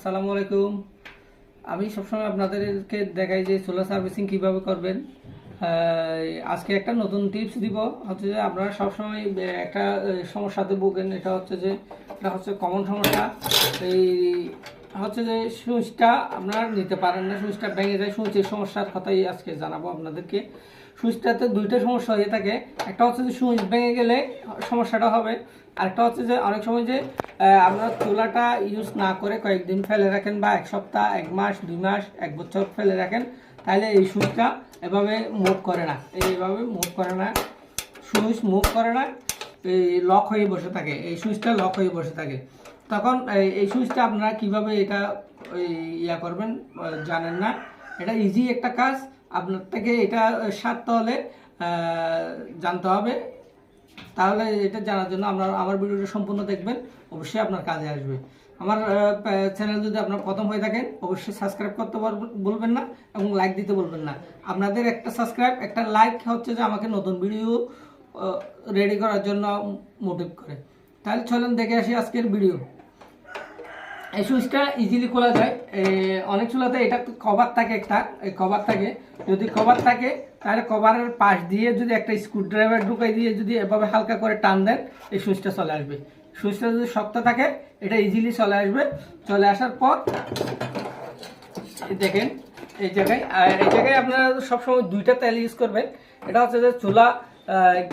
আসসালামু আলাইকুম। আমি সবসময় আপনাদেরকে দেখাই যে সোলার সার্ভিসিং কীভাবে করবেন। আজকে একটা নতুন টিপস দিব। হচ্ছে যে আপনারা সবসময় একটা সমস্যাতে ভোগেন। এটা হচ্ছে যে, এটা হচ্ছে কমন সমস্যা। এই, হচ্ছে যে সুইচটা আপনারা নিতে পারেন না। সুইচটা ভেঙে যায়। সুইচের সমস্যার কথাই আজকে জানাব আপনাদেরকে। সুইচটাতে দুইটা সমস্যা হয়ে থাকে। একটা হচ্ছে যে সুইচ ভেঙে গেলে সমস্যাটা হবে। আরেকটা হচ্ছে যে অনেক সময় যে আপনার চুলাটা ইউজ না করে কয়েকদিন ফেলে রাখেন বা এক সপ্তাহ, এক মাস, দুই মাস, এক বছর ফেলে রাখেন, তাহলে এই সুইচটা এভাবে মুভ করে না। এইভাবে মুভ করে না। সুইচ মুভ করে না, এই লক হয়ে বসে থাকে। এই সুইচটা লক হয়ে বসে থাকে। তখন এই সুইচটা আপনারা কীভাবে এটা ইয়া করবেন জানেন না। এটা ইজি একটা কাজ। আপনার থেকে এটা সারতে হলে জানতে হবে। তাহলে এটা জানার জন্য আপনার আমার ভিডিওটা সম্পূর্ণ দেখবেন, অবশ্যই আপনার কাজে আসবে। আমার চ্যানেল যদি আপনার প্রথম হয়ে থাকেন, অবশ্যই সাবস্ক্রাইব করতে বলবেন না এবং লাইক দিতে বলবেন না। আপনাদের একটা সাবস্ক্রাইব একটা লাইক হচ্ছে যে আমাকে নতুন ভিডিও রেডি করার জন্য মোটিভ করে। তাহলে চলেন দেখে আসি আজকের ভিডিও এই সুইচটা ইজিলি খোলা যায়। অনেক চুলাতে এটা কভার থাকে একটা কভার থাকে। যদি কভার থাকে, তাহলে কভারের পাশ দিয়ে যদি একটা স্ক্রু ড্রাইভার ঢুকাই দিয়ে যদি এভাবে হালকা করে টান দেন, এই সুইচটা চলে আসবে। সুইচটা যদি শক্ত থাকে, এটা ইজিলি চলে আসবে। চলে আসার পর দেখেন, এই জায়গায় এই জায়গায় আপনারা সবসময় দুইটা তেল ইউজ করবেন। এটা হচ্ছে যে চুলা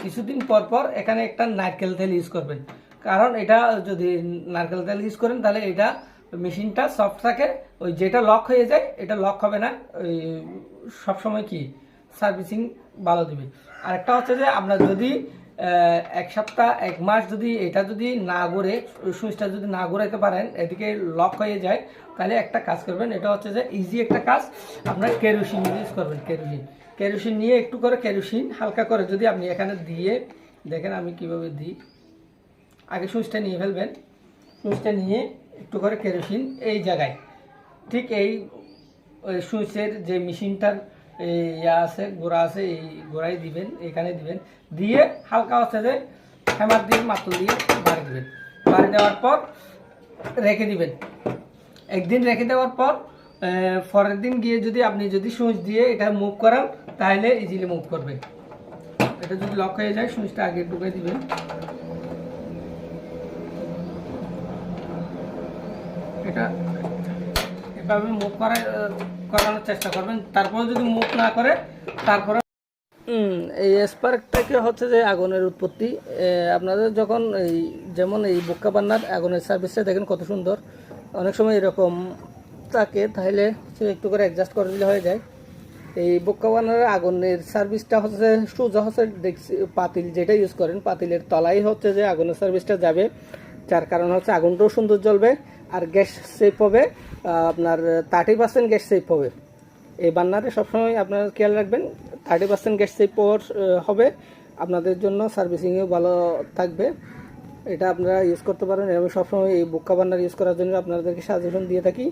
কিছুদিন পর পর এখানে একটা নারকেল তেল ইউজ করবেন। কারণ এটা যদি নারকেল তেল ইউজ করেন, তাহলে এটা মেশিনটা সফট থাকে, ওই যেটা লক হয়ে যায়, এটা লক হবে না, ওই সবসময় কি সার্ভিসিং ভালো দিবে। আরেকটা হচ্ছে যে আমরা যদি এক সপ্তাহ, এক মাস যদি এটা যদি না ঘুরে সুইচটা যদি না ঘুরাইতে পারেন, এদিকে লক হয়ে যায়, তাহলে একটা কাজ করবেন, এটা হচ্ছে যে ইজি একটা কাজ, আপনার কেরোসিন ইউজ করবেন কেরোসিন কেরোসিন নিয়ে একটু করে কেরোসিন হালকা করে যদি আপনি এখানে দিয়ে, দেখেন আমি কীভাবে দিই। আগে সুইচটা নিয়ে ফেলবেন। সুইচটা নিয়ে একটু করে কেরোসিন এই জায়গায়। ঠিক এই সুইচের যে মেশিনটার ইয়া আছে, গোড়া আছে, এই গোড়ায় দিবেন, এখানে দিবেন। দিয়ে হালকা হচ্ছে যে হ্যামার দিয়ে মাত্র দিয়ে বাড়ি দিবেন। বাড়ি দেওয়ার পর রেখে দিবেন। একদিন রেখে দেওয়ার পর পরের দিন গিয়ে যদি আপনি যদি সুইচ দিয়ে এটা মুভ করান, তাহলে ইজিলি মুভ করবেন। এটা যদি লক হয়ে যায় সুইচটা আগে ঢুকে দিবেন। এটা। এভাবে মুভ করা করানোর চেষ্টা করবেন। তারপরে যদি মুভ না করে তারপরে হুম, এই স্পার্কটাকে হচ্ছে যে আগুনের উৎপত্তি। আপনাদের যখন এই যেমন এই বুক্কা বান্নার আগুনের সার্ভিসটা দেখেন কত সুন্দর। অনেক সময় এরকম থাকে তাহলে একটু করে অ্যাডজাস্ট করে দিলে হয়ে যায়। এই বুক্কা বান্নার আগুনের সার্ভিসটা হচ্ছে সোজা হচ্ছে দেখছি পাতিল যেটা ইউজ করেন পাতিলের তলাই হচ্ছে যে আগুনের সার্ভিসটা যাবে। যার কারণ হচ্ছে আগুনটাও সুন্দর জ্বলবে। আর গ্যাস সেফ হবে আপনার থার্টি পার্সেন্ট গ্যাস সেফ হবে। এই বান্নারে সবসময় আপনারা খেয়াল রাখবেন থার্টি পার্সেন্ট গ্যাস সেভ হবে। আপনাদের জন্য সার্ভিসিংয়েও ভালো থাকবে। এটা আপনারা ইউজ করতে পারেন। আমি সবসময় এই বুক্কা বান্নার ইউজ করার জন্য আপনাদেরকে সাজেশন দিয়ে থাকি,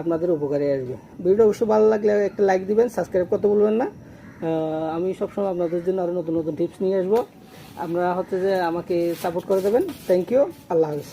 আপনাদের উপকারে আসবে। ভিডিও অবশ্যই ভালো লাগলে একটা লাইক দিবেন সাবস্ক্রাইব করতে বলবেন না। আমি সবসময় আপনাদের জন্য আরও নতুন নতুন টিপস নিয়ে আসব। আপনারা হচ্ছে যে আমাকে সাপোর্ট করে দেবেন। থ্যাংক ইউ আল্লাহ হাফিজ।